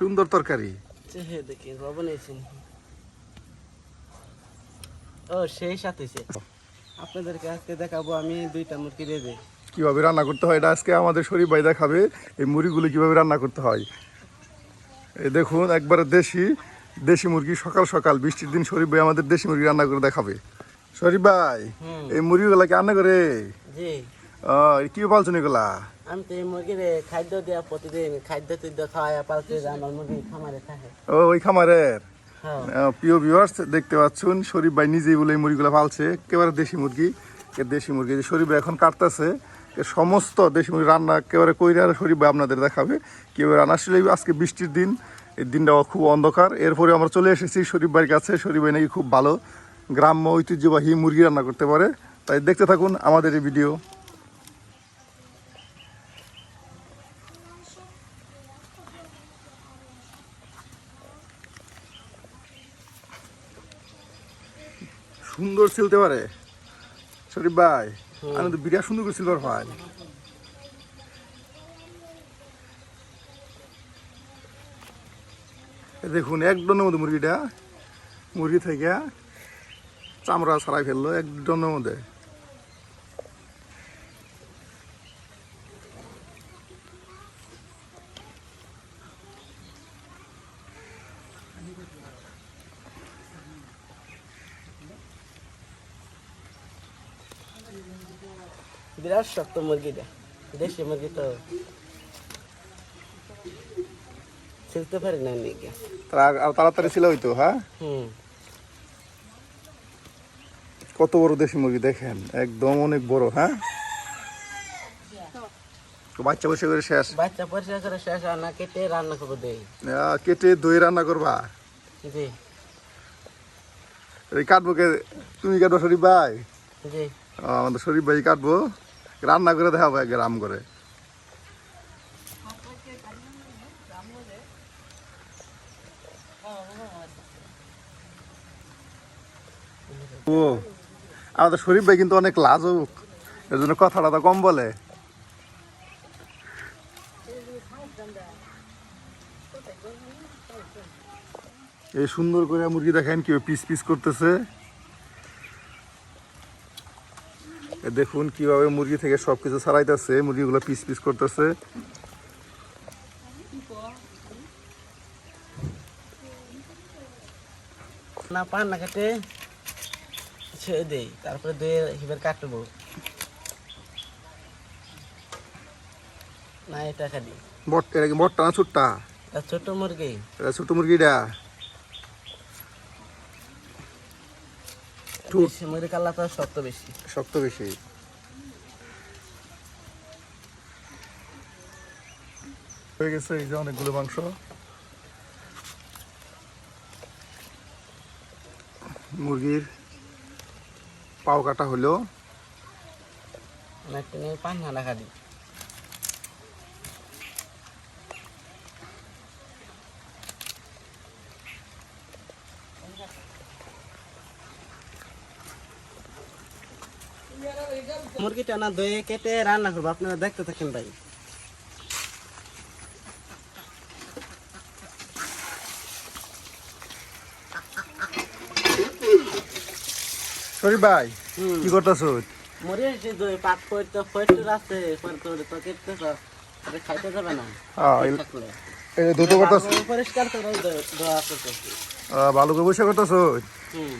সুন্দর তরকারি। দেখি বাবু ও সেই সাথে আপনাদেরকে আজকে দেখাবো আমি দুইটা মুরগি রেজে কীভাবে রান্না করতে হয় এটা আজকে আমাদের শরীফ ভাই দেখাবে এই মুরগিগুলো কীভাবে রান্না করতে হয়। এই দেখুন একবারে দেশি দেশি মুরগি সকাল সকাল বৃষ্টির দিন শরীফ ভাই আমাদের দেশি মুরগি রান্না করে দেখাবে। শরীফ ভাই এই মুরগিগুলা কি রান্না করে কি পালছেন এগুলা? আমি তো মুরগির খাদ্য দেওয়া প্রতিদিন খাদ্য তুদ্য খাওয়াই পালতে আমার মুরগি খামারে থাকে। ও ওই খামারের? হ্যাঁ। প্রিয় ভিউয়ার্স দেখতে পাচ্ছেন শরীফ ভাই নিজেই বলে এই মুরগিগুলো পালছে। একেবারে দেশি মুরগি এ দেশি মুরগি। যে শরীফ ভাই এখন কাটতেছে সমস্ত দেশি মুরগি রান্না একেবারে কইরা শরীফ ভাই আপনাদের দেখাবে। কীভাবে রান্না? আসলে আজকে বৃষ্টির দিন এই দিনটা খুব অন্ধকার। এরপরে আমরা চলে এসেছি শরীফ ভাইয়ের কাছে। শরীফ ভাই নাকি খুব ভালো গ্রাম্য ঐতিহ্যবাহী মুরগি রান্না করতে পারে। তাই দেখতে থাকুন আমাদের এই ভিডিও সুন্দর ছিলতে পারে। শরীফ ভাই আমি তো বিরাট সুন্দর করে সিলভার ভাই। দেখুন এক ডনের মধ্যে মুরগিটা। মুরগি থেকে চামড়া ছাড়াই ফেলল এক ডনের মধ্যে বিরাট শক্ত মুরগিটা দেশি মুরগি তো ছিলতে পারি না তারা তাড়াতাড়ি ছিল হইতো হ্যাঁ? হুম। কত বড় দেশি মুরগি দেখেন একদম অনেক বড় হ্যাঁ? তো বাচ্চা বসে করে শেষ। বাচ্চা পরিষ্কার করে শেষ আর না কেটে রান্না করে দেই। আহ, কেটে দই রান্না করবা? জি। কাটবো কে তুমি কাটবো শরীফ ভাই জি। আমাদের শরীফ ভাই কাটবো। রান্না করে দেখাবো গ্রাম করে। ও, আমাদের শরীফ ভাই কিন্তু অনেক লাজুক এর জন্য কথাটা তো কম বলে। এই সুন্দর করে মুরগি দেখেন কি, পিস পিস করতেছে এ দেখুন কীভাবে মুরগি থেকে সবকিছু ছাড়াইতেছে মুরগিগুলো পিস পিস করতেছে। না পান না কেটে ছেড়ে দেই তারপরে দুয়ে হিবার কাটবো। না এটা খালি। বট এটা কি বটটা না ছোট্টা? ছোট মুরগি। এটা ছোট মুরগিটা। ঠুট। শক্ত বেশি। শক্ত বেশি। হয়ে গেছে এই যে অনেকগুলো মাংস। মুরগির পাও কাটা হলো। অনেকটা পান না খালি মুরগিটা না ধুয়ে কেটে রান্না করব। আপনারা দেখতে থাকেন ভাই। শরীফ ভাই কি করতেছ? মরে এসে ধুয়ে পাক করতে ফয়েট আছে তো কেটে খাইতে যাবে না। দুটো করতেছ পরিষ্কার করে করতেছি। ভালো করে বসে করতেছ? হুম।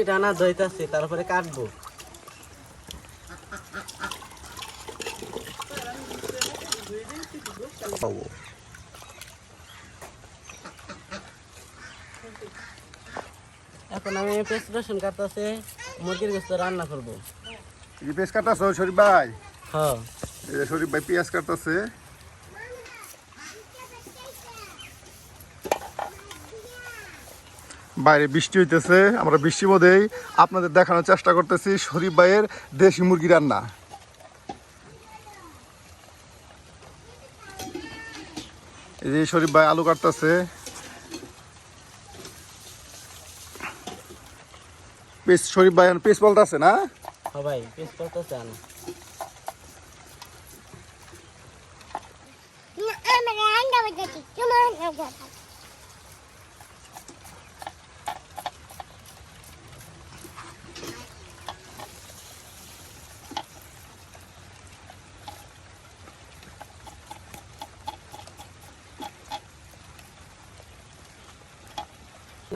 মুরগি ডানা ধইতাছি তারপরে কাটবো। এখন আমি পেস্ট রসুন কাটতেছে মুরগির গোস্ত রান্না করব। কি পেঁয়াজ কাটতেছ শরীফ ভাই? হ্যাঁ। শরীফ ভাই পেঁয়াজ কাটতেছে। বাইরে বৃষ্টি হইতেছে আমরা বৃষ্টির মধ্যেই আপনাদের দেখানোর চেষ্টা করতেছি শরীফ ভাইয়ের দেশি মুরগি রান্না এই যে শরীফ ভাই আলু কাটতেছে পেস শরীফ ভাই পেস বলতেছে না পেস Cuma anda begitu, cuma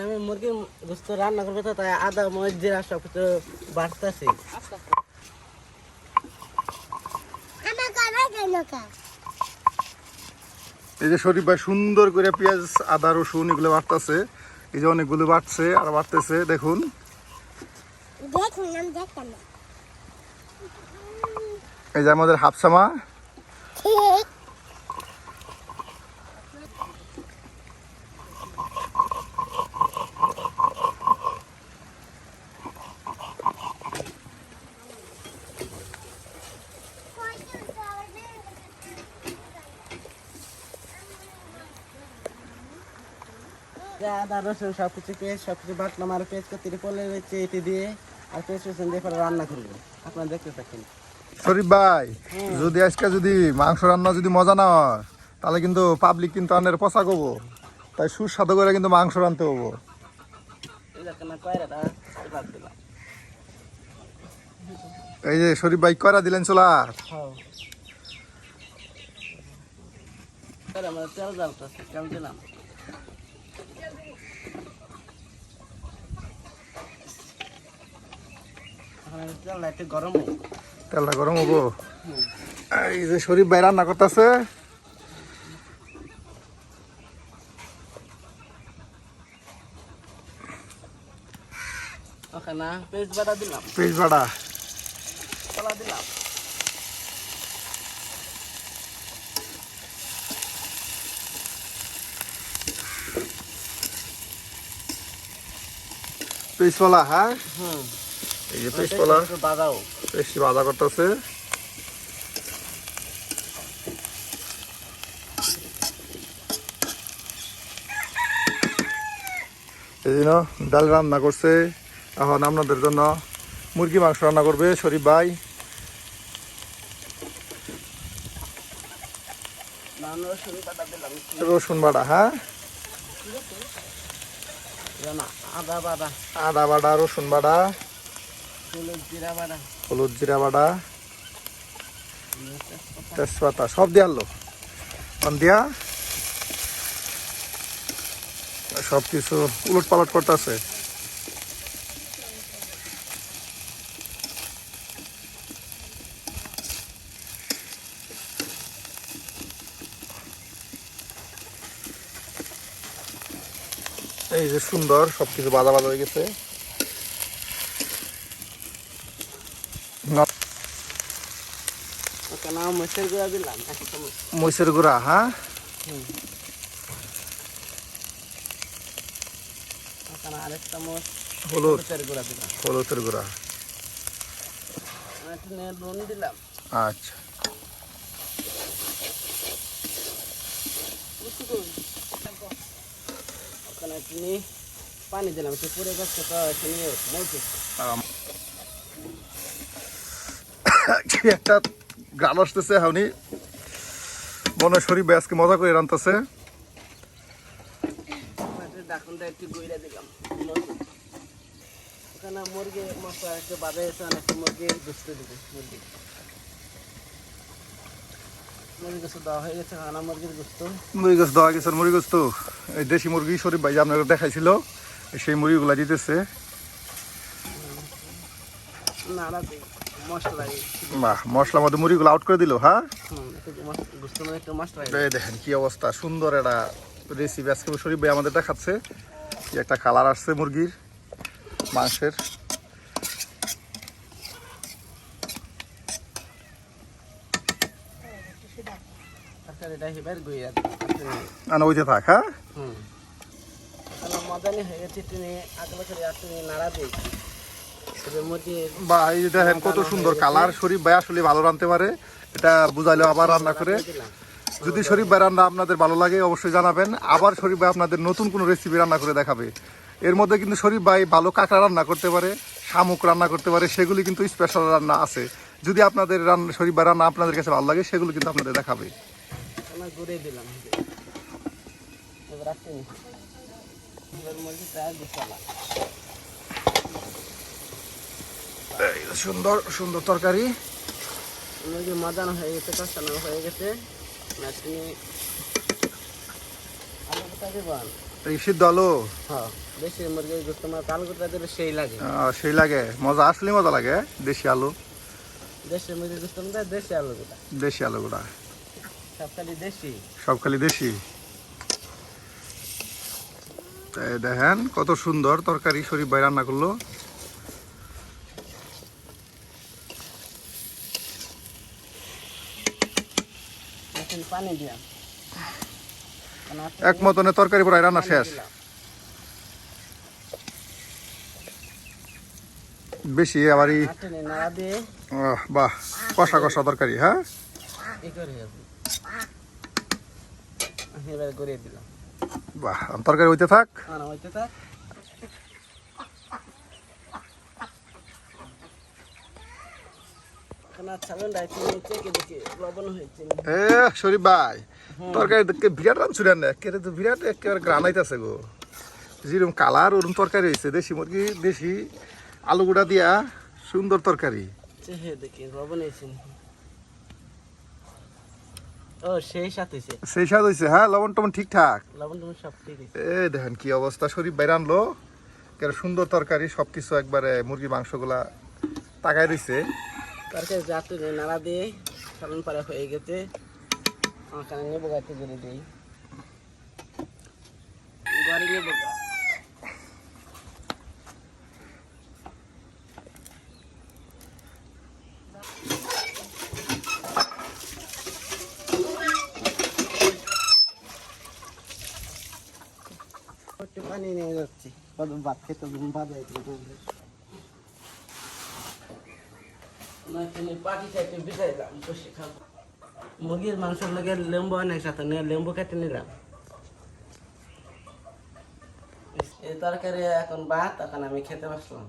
আমি মুরগির গোস্ত রান্না করব তো তাই আদা মরিচ জিরা সব কিছু বাড়তেছি. এই যে শরীফ ভাই সুন্দর করে পেঁয়াজ আদা রসুন এগুলো বাড়তেছে। এই যে অনেকগুলো বাড়ছে আর বাড়তেছে দেখুন। এই যে আমাদের হাফসামা। যে আদা রসুন সব কিছু পেঁয়াজ সব কিছু বাটলাম আর পেঁয়াজ কতিরি পলে রয়েছে এটি দিয়ে আর পেঁয়াজ রসুন দিয়ে পরে রান্না করব। আপনারা দেখতে থাকেন। শরীফ ভাই যদি আজকে যদি মাংস রান্না যদি মজা না হয় তাহলে কিন্তু পাবলিক কিন্তু আনের পচা করব তাই সুস্বাদু করে কিন্তু মাংস রানতে হব। এই যে শরীফ ভাই কয়রা দিলেন চোলা? হ্যাঁ। তেল দিলাম এখন আমি তেলটা গরম হব। এই যে শরীফ ভাই রান্না করতেছে। পেস্ট বাটা। দিলাম দিলাম। হ্যাঁ এই যে বেশি করতেছে। এই জন্য ডাল রান্না করছে। এখন আপনাদের জন্য মুরগি মাংস রান্না করবে শরীফ ভাই। রসুন বাটা হ্যাঁ? আদা বাটা। আদা বাটা রসুন বাটা। হলুদ জিরা বাটা। তেজপাতা, সব দিয়ে আনলো দিয়া সব কিছু উলট পালট করতেছে এই যে সুন্দর সবকিছু বাজা বাজা হয়ে গেছে। ওখানে মরিচের গুঁড়া হ্যাঁ? হলুদ। হলুদের গুঁড়া। নুন দিলাম। আচ্ছা। পানি দিলাম একটু পুড়ে গেছে তো একটু গান আসতেছে হাউনি। মনে শরীফ আজকে মজা করে রানতেছে মুরগি মুরগি মুরগি। মুরগি মুরগি মুরগি দেশি মুরগি শরীফ ভাই যে আপনারা দেখাইছিল সেই মুরগিগুলা দিতেছে। নাড়া দিই মশলা দিই। বাহ মশলা মধ্যে মুরগিগুলো আউট করে দিল হ্যাঁ? দেখেন কি অবস্থা সুন্দর একটা রেসিপি আজকে শরীফ ভাই আমাদের দেখাচ্ছে। একটা কালার আসছে মুরগির মাংসের। আনা ওইতে থাক হ্যাঁ? তাহলে মজানি হয়ে গেছে তুমি আগে বছর নাড়া বা এই দেখেন কত সুন্দর কালার শরীফ ভাই আসলে ভালো রাঁধতে পারে। এটা বুঝাইলেও আবার রান্না করে। যদি শরীফ ভাই রান্না আপনাদের ভালো লাগে অবশ্যই জানাবেন। আবার শরীফ ভাই আপনাদের নতুন কোনো রেসিপি রান্না করে দেখাবে। এর মধ্যে কিন্তু শরীফ ভাই ভালো কাঁকড়া রান্না করতে পারে শামুক রান্না করতে পারে সেগুলি কিন্তু স্পেশাল রান্না আছে। যদি আপনাদের রান্না শরীফ ভাই রান্না আপনাদের কাছে ভালো লাগে সেগুলো কিন্তু আপনাদের দেখাবে। দিলাম এবার রাখতে নি এবার মধ্যে প্রায় দিচ্ছিলাম এই যে সুন্দর সুন্দর তরকারি। মুরগি মজানো হয়ে গেছে কষানো হয়ে গেছে। আলু এই সিদ্ধ আলু? হ্যাঁ আলু দিলে সেই লাগে। সেই লাগে। মজা আসলে মজা লাগে দেশি আলু। দেশি মুরগির গোস্ত দেশি আলু দেশি আলুগুলা সব খালি দেশি। সব খালি দেশি। দেখেন কত সুন্দর তরকারি শরীফ ভাই রান্না করল এখন পানি দিলাম এক মতনে তরকারি প্রায় রান্না শেষ। বেশি আহ, বাহ কষা কষা তরকারি হ্যাঁ? বাহ তরকারি হইতে থাক। হইতে থাক এখন আর ছাড়ুন রাইতে চেকে দেখি লবণ হয়েছে না। এ শরীফ ভাই তরকারি দেখে বিরাট রাঁধছুরি না একেবারে তো বিরাট একেবারে গ্রানাইতেছে গো। যেরকম কালার ওরকম তরকারি হয়েছে দেশি মুরগি দেশি আলু গুঁড়া দিয়া সুন্দর তরকারি। সেই সাথে হয়েছে। স্বাদ হয়েছে হ্যাঁ লবণ টবণ ঠিকঠাক এ দেখেন কি অবস্থা শরীফ বাইরে আনলো সুন্দর তরকারি সবকিছু একবারে মুরগি মাংসগুলা তাকায় রইছে নাড়া দিয়ে সালন হয়ে গেছে। ওখানে নেব দিই। পানি নিয়ে যাচ্ছি। কদম ভাত খেতে ভাত মুরগির মাংসের লগে লেম্বু অনেক সাথে নিয়ে লেম্বু কেটে নিলাম। এই তরকারি এখন ভাত এখন আমি খেতে বসলাম।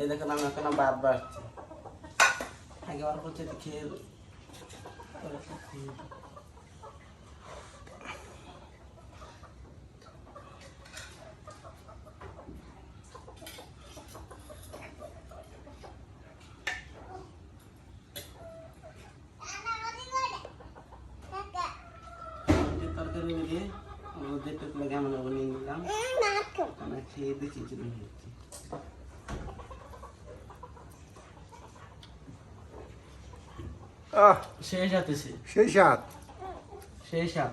এই দেখুন আমি এখন ভাত বাড়ছি। আগে চেয়ে খেয়ে এই তরকারি মিলিয়ে যেটুকু লাগে আমি নিয়ে নিলাম আমি খেয়ে দেখি যদি হচ্ছে আহ শেষ হাতে সেই স্বাদ সেই সাপ